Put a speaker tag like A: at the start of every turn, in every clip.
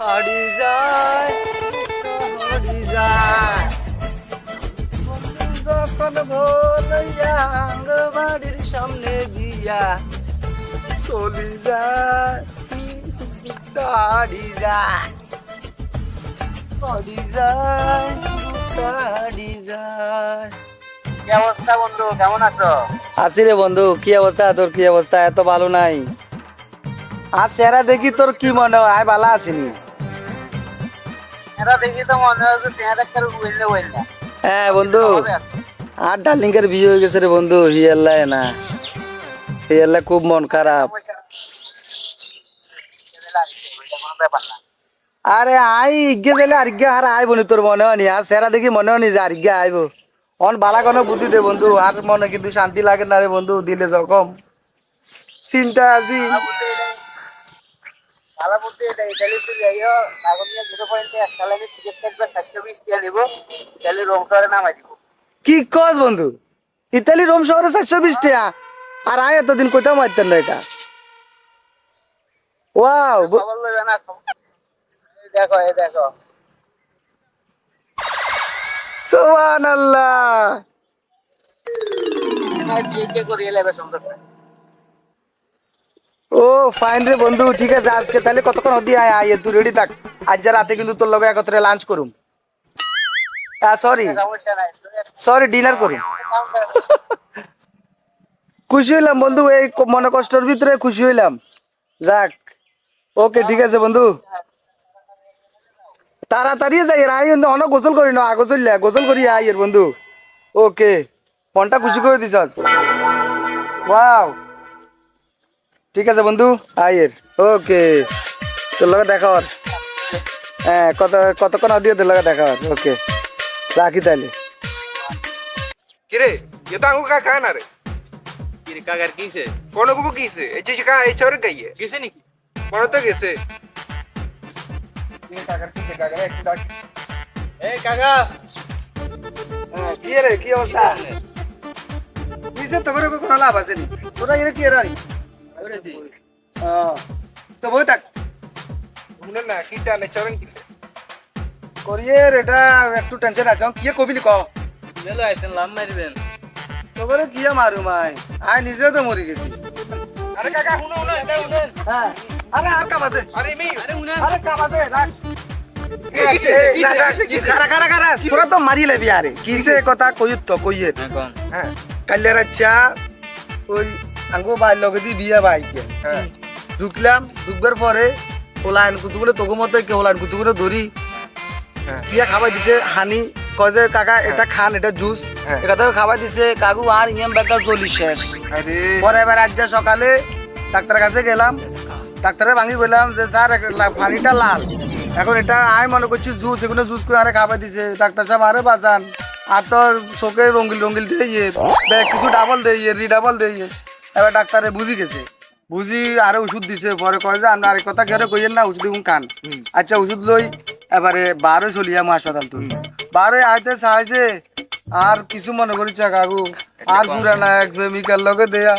A: হারি যায় হারি যায়। বন্ধু যখন ভোলাইয়া বাড়ির সামনে দিয়া চলি যায় হারি যায়। হারি যায় হারি যায়।
B: কি অবস্থা বন্ধু? কেমন আছো?
A: আছি রে বন্ধু কি অবস্থা? তোর কি অবস্থা? এত ভালো নাই। আর চেহারা দেখি তোর কি মনে হয়? আয় ভালো আসিনি হ্যাঁ বন্ধু। আর ডার্লিংয়ের বিয়ে হয়ে গেছে রে বন্ধু হিয়াল্লা না। হিয়াল্লা খুব মন খারাপ। আরে আই ইগে দিলে আর ইগে আর আইব নি তোর মনে হয়নি? আর সেরা দেখি মনে হয়নি যে আর ইগে আইব। অন বালা কোনো বুদ্ধি দে বন্ধু আর মনে কিন্তু শান্তি লাগে না রে বন্ধু দিলে যখন চিন্তা আছি।
B: ভালো বুদ্ধি এটা ইতালি তো যাইও এখন জিরো পয়েন্টে এক সালে আমি টিকিট কাটবো চারশো বিশ টাকা দিব ইতালি রোম শহরে নামাই দিব।
A: কি কস বন্ধু? ইতালি রোম শহরে চারশো বিশ টাকা আর আয় এতদিন কোথাও মারতেন না এটা। ওয়াও
B: খবর লইবে না দেখো এই দেখো।
A: সুবহানাল্লাহ।
B: এখানে বিয়ে করিয়ে নেবে সুন্দর।
A: ও ফাইন রে বন্ধু, ঠিক আছে, আজকে তাহলে কতক্ষণ অধি আয় আয়, তুই রেডি থাক। আজ যা রাতে কিন্তু তোর লগে একত্রে লাঞ্চ করুম। সরি সরি ডিনার করুম। খুশি হইলাম বন্ধু, এই মনে কষ্টের ভিতরে খুশি হইলাম। যাক ওকে ঠিক আছে বন্ধু। তাড়াতাড়ি যাই আই অনেক গোসল করি না চললে গোসল করি আই বন্ধু। ওকে মনটা খুশি করে দিছ ওয়াও ঠিক আছে বন্ধু আয়ের ওকে। তোর লগে দেখা হর হ্যাঁ কত কতক্ষণ দিয়ে তোর লগে দেখা হর ওকে। রাখি তাহলে।
C: কিরে এ তো আঙুর কাকা এই যে কা এই চোর গাইয়ে।
B: কিছে নাকি?
A: হ্যাঁ, কি রে কি অবস্থা? কিছে তো করে কোনো লাভ আছে নি? তোরা এর কি এরানি তো বই থাক
C: শুনে না কি চান চরণ কি
A: করিয়ের এটা একটু টেনশন আছে কি কবি লিখ
B: মেলো আইতেন লাভ মারিবেন
A: তোরে কি মারু মাই আই নিজে তো মরে গেছি
C: আরে কাকা শুনো না এটা শুনেন
A: হ্যাঁ আরে আর কাম আছে
C: আরে মি
B: আরে শুনেন
A: আরে কাম আছে রাখ তোরা তো মারি লাবি আরে কিসে কথা কইত কইয়ে
C: হ্যাঁ
A: কাল্যার আচ্ছা ওই আঙ্গো বাই লগে দি বিয়া বাইকে
C: হ্যাঁ।
A: ঢুকলাম ঢুকবার পরে ওলাইন কুতু করে তোকে মতো কে ওলাইন কুতু করে ধরি।
C: হ্যাঁ।
A: বিয়া খাবার দিছে হানি কয় যে কাকা হ্যাঁ। এটা খান এটা জুস। এটা তো খাবার দিছে কাকু আর ইয়াম বেকা চলি শেষ। পরে এবার আজ সকালে ডাক্তারের কাছে গেলাম ডাক্তারে ভাঙি বললাম যে স্যার পানিটা লাল। এখন এটা আমি মনে করছি জুস এগুলো জুস করে আরে খাবার দিছে। ডাক্তার সাহেব আরে বাঁচান আর তোর চোখে রঙিল রঙিল দিয়ে ইয়ে, কিছু ডাবল দিয়ে ইয়ে, রিডাবল দিয়ে ইয়ে। এবার ডাক্তারে বুঝি গেছে। বুঝি আরে ওষুধ দিছে পরে কয় যে আমরা আরেক কথা কেউ কইয়েন না ওষুধ দিগুন কান। আচ্ছা ওষুধ লই এবারে বারো চলি চলিয়াম হাসপাতাল তুই বারো আইতে চাইছে আর কিছু মনে করিস কাকু আর পুরা না এক প্রেমিকার লগে দেয়া।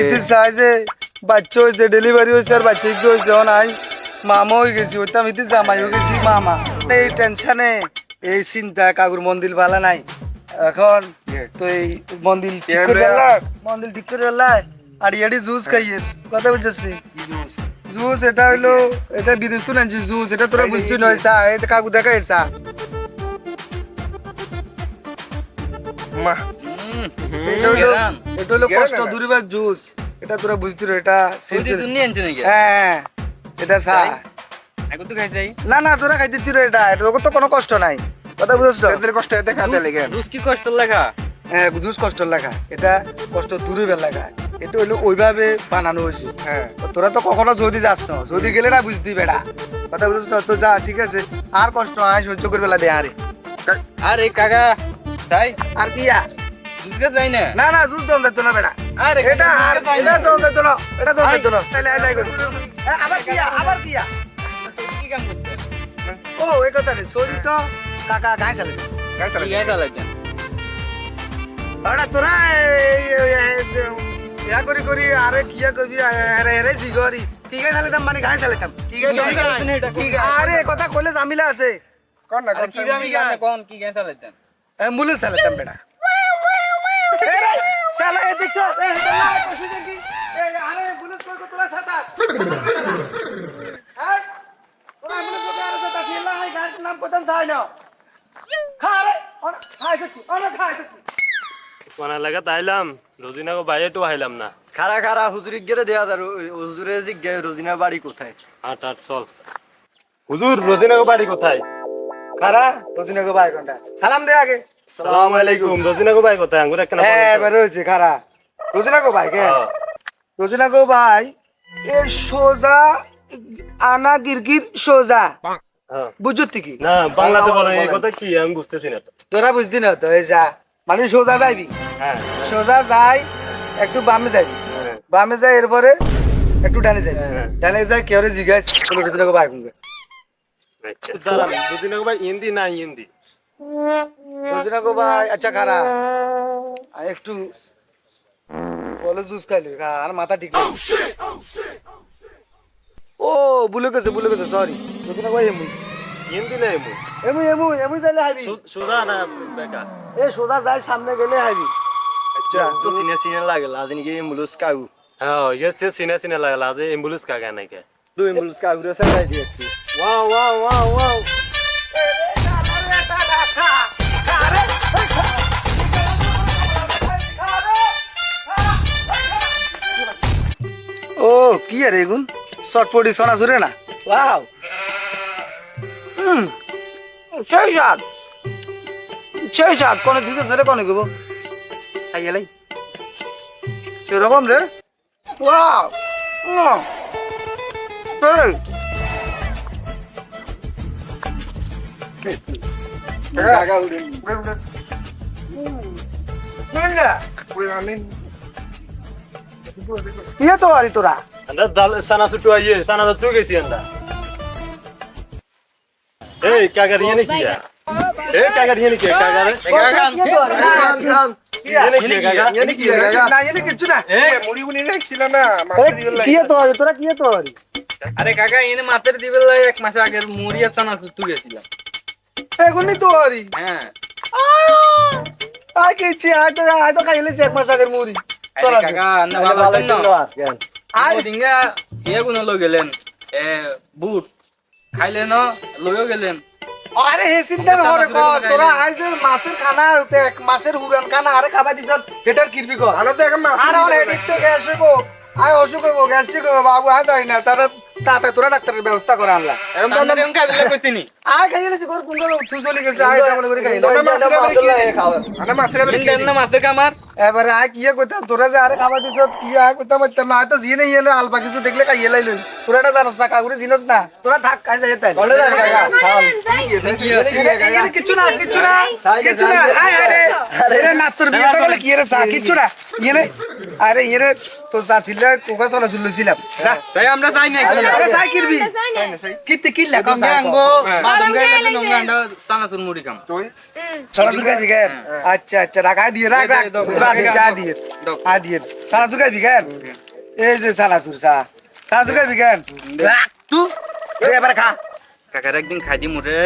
A: ইতি চাইছে বাচ্চা হয়েছে ডেলিভারি হয়েছে আর বাচ্চা কি হয়েছে নাই। মামা হয়ে গেছি ওইতাম ইতি জামাই হয়ে গেছি মামা। এই টেনশনে এই চিন্তা কাকুর মন্দির ভালো নাই। এখন তো এই মন্দির ঠিক করে মন্দির ঠিক করে আর এডি জুস খাইয়ে কথা বুঝছিস জুস এটা হইল এটা বিদেশ তো জুস এটা তোরা বুঝতে নয় চা এটা কাকু দেখাই চা।
C: মা।
A: এটা এটা
C: গেরাম
A: কষ্ট
C: না?
A: দূরিবার জুস এটা তোরা বুঝতে রো এটা
B: তুই। তুই নাকি?
A: হ্যাঁ এটা চা। না না তোরা খাইতে তিরো এটা এটা তো কোনো কষ্ট নাই। কথা বুঝছ তো?
C: তেদের কষ্ট এতে খাতে লেগে।
B: রুস কি কষ্ট লেখা?
A: হ্যাঁ জুস কষ্ট লেখা। এটা কষ্ট দূরে বেলা লেখা। এটা হইল ওইভাবে বানানো হয়েছে।
C: হ্যাঁ।
A: তোরা তো কখনো সৌদি যাস না সৌদি গেলে না বুঝতি বেড়া কথা বুঝছ তো? তো যা ঠিক আছে। আর কষ্ট আয় সহ্য করে বেলা দে আরে।
B: আরে কাকা তাই?
A: আর কি আর?
B: জুস যাই না?
A: না না জুস দন দিত না বেড়া
B: আরে
A: এটা আর এটা দন দিত না এটা দন দিত না। তাহলে আয় যাই আবার কি আবার কি
B: কি কাম করতে?
A: ও এই কথা নেই সৌদি তো কাকা গায়ে চালাই
C: গায়ে
B: চালাই
C: গায়ে
B: চালাই দেন।
A: ওটা তোরা ইয়া করি করি আরে কিয়া করবি আরে আরে জিগরি। ঠিক আছে চালাতাম মানে গায়ে চালাতাম
C: ঠিক আছে
A: ঠিক আছে আরে কথা কইলে জামিলা আছে।
C: কোন না কোন কি জামি গানে
D: কোন কি গায়ে চালাতাম
A: অ্যাম্বুলেন্স চালাতাম বেটা। শালা এ দেখছ? এ শালা কইছিস কি আরে অ্যাম্বুলেন্স কই সাতা হ্যাঁ ওরা অ্যাম্বুলেন্স সাতা সিলা গাড়ির নাম পতাম চাই
E: কোনা লাগা তাইলাম রোজিনাকে বাইরে তো আইলাম না
F: খারা খারা গেলে দেয়া হুজুরে রোজিনার বাড়ি কোথায়?
E: হাট হাট চল। হুজুর রোজিনাকে বাড়ি কোথায়?
A: খারা রোজিনা গো ভাই কোনটা? সালাম দে আগে।
E: সালাম আলাইকুম। রোজিনাকে বাড়ি কোথায়? আঙ্গুর একটা
A: হ্যাঁ বের হয়েছে খারা রোজিনা গো ভাই কে? রোজিনা গো ভাই এ সোজা আনা গিরগির সোজা। বুঝতি কি?
E: না বাংলাতে বলে এই কথা কি আমি বুঝতেছি না
A: তোরা বুঝতি না তো এই যা মানে সোজা যাইবি?
E: হ্যাঁ।
A: সোজা যাই একটু বামে যাইবি।
E: হ্যাঁ।
A: বামে যাই এরপরে একটু ডানে যাইবি।
E: হ্যাঁ।
A: ডানে যাই কেউ জিজ্ঞাস বলে রোজিনা গো ভাই কোনটা
E: আচ্ছা দাঁড়ান রোজিনাকে ভাই হিন্দি না হিন্দি
A: রোজিনা গো ভাই আচ্ছা খারা একটু বলে জুস খাইলি আর মাথা ঠিক নেই ও ভুলে গেছে ভুলে গেছে সরি বুঝে না কই এমুই।
E: হিন্দি না এমুই?
A: এমুই এমুই এমুই যাইলে হাইবি।
E: সোজা না বেটা?
A: এ সোজা যাই সামনে গেলে হাইবি।
F: আচ্ছা তো সিনে সিনে লাগে লাদিন কি এম্বুলেন্স কাগু
E: হ্যাঁ ইয়েস ইয়েস সিনে সিনে লাগে লাদে এম্বুলেন্স কাগা নাই কে
F: দু এম্বুলেন্স কাগু রে সাই দিয়েছি
E: ওয়াও ওয়াও ওয়াও ওয়াও।
A: ও কি আর এগুন? চটপটি সোনা জুড়ে না ওয়াও হুম সেই সাত সেই সাত কোনো দিকে সেটা কোনো গেব খাই এলাই সেরকম রে ওয়াও সেই
E: Gaga udah. Mana? Kurang আমরা দাল সানা ছুটু আইয়ে
A: সানা তো
C: গেছি আমরা
A: এই
C: কাকার ইয়ে
A: নাকি এই আরে
D: কাকা এনে মাতের দিবে এক মাস আগে মুড়ি আর চানা তুই গেছিলাম
A: এগুলি তো আরি
D: হ্যাঁ
A: আয় কেছি আয় তো আয় তো খাইলেছি এক মাস আগের মুড়ি চলা
D: কাকা না
F: ভালো
D: না
F: আর কেন
D: ওদিনগা ইয়ে গুলো লো গেলেন। এ বুট খাইলেন লইও গেলেন।
A: আরে হে চিন্তা নহরে ক তোরা যে মাছের খানা হতে এক মাছের হুরান খানা আরে খাবা দিছ এটার কিরবি ক।
C: আলো তো এখন মাছ
A: আর আমার হেডিক তো গ্যাস হইব আয় অসুখ হইব গ্যাস্ট্রিক হইব বাবু আয় যাই না তারা তাতে তোরা ডাক্তারের ব্যবস্থা করে আনলা।
D: তান্দারে এমন খাইলে কইতিনি
A: আয় খাইলে যে ঘর তুই চলে গেছে আয় তেমন করে খাইলে
F: খাওয়া
C: আনা মাছের
D: ইন্ডেন না মাতের কামার
A: এবারে আয় কি কইতাম তোরা যে আরে খাবার দিছ কি আয় কইতাম কইতাম আয় তো জিনে ইয়ে আলবা কিছু দেখলে খাইয়ে লাইলই তোরা এটা জানোস না কাকুরে জিনোস না। তোরা থাক কাজ যাই তাই।
F: বলে দেন কাকা।
A: কিচ্ছু না কিচ্ছু না কিচ্ছু না। আরে আরে না তোর বিয়েটা বলে কি রে সা কিচ্ছু না। ইয়ে আরে ইয়ে তো সাসিলা কোকা সলা জুলছিলাম যা।
D: তাই আমরা তাই না
A: আরে সাই কিরবি? কিতে কিল্লা কম
D: ওদিনগা আঙ্গো মাদম গাইলে নঙ্গা আন্ডা চানা মুড়ি কাম
A: সারা সুগাই বিগান আচ্ছা আচ্ছা রাখ দিয়ে রাখ রাখ রাখ চা দিয়ে। আ দিয়ে। সারা সুগাই বিগান এই যে সারা সুর সা সারা সুগাই বিগান রাখ এবার খা।
D: কাকার একদিন খাই দি মুরে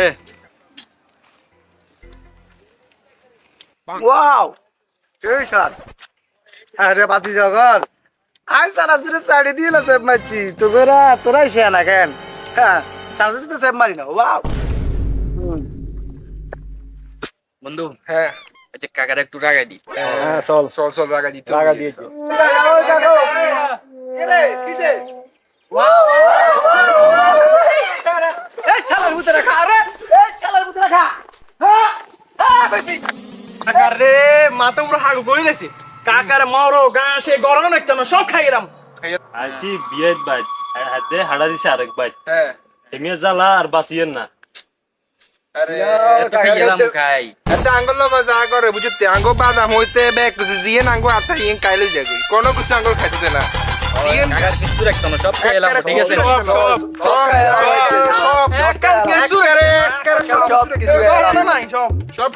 A: ওয়াও। সেই স্বাদ আরে বাতি জগর আই সারা সুরে দিয়ে না সেব মারছি। তোরা তোরাই শেয়া না কেন? হ্যাঁ সারা সুরে তো সেব মারি না। ওয়াও।
D: বন্ধু
C: হ্যাঁ
D: আচ্ছা কাকাটা একটু রাগা দি
F: হ্যাঁ চল।
C: চল চল রাগা দিতে
F: রাগা দিয়েছি
A: রে
C: গাছে
E: হ্যাঁ, হাড়া দিছে
C: হ্যাঁ।
E: আর বাঁচিয়েন না।
C: কোনো কিছু আঙ্গুল খাইতে না
D: কিছু রাখতাম সব গেলাম ঠিক আছে
C: সব সব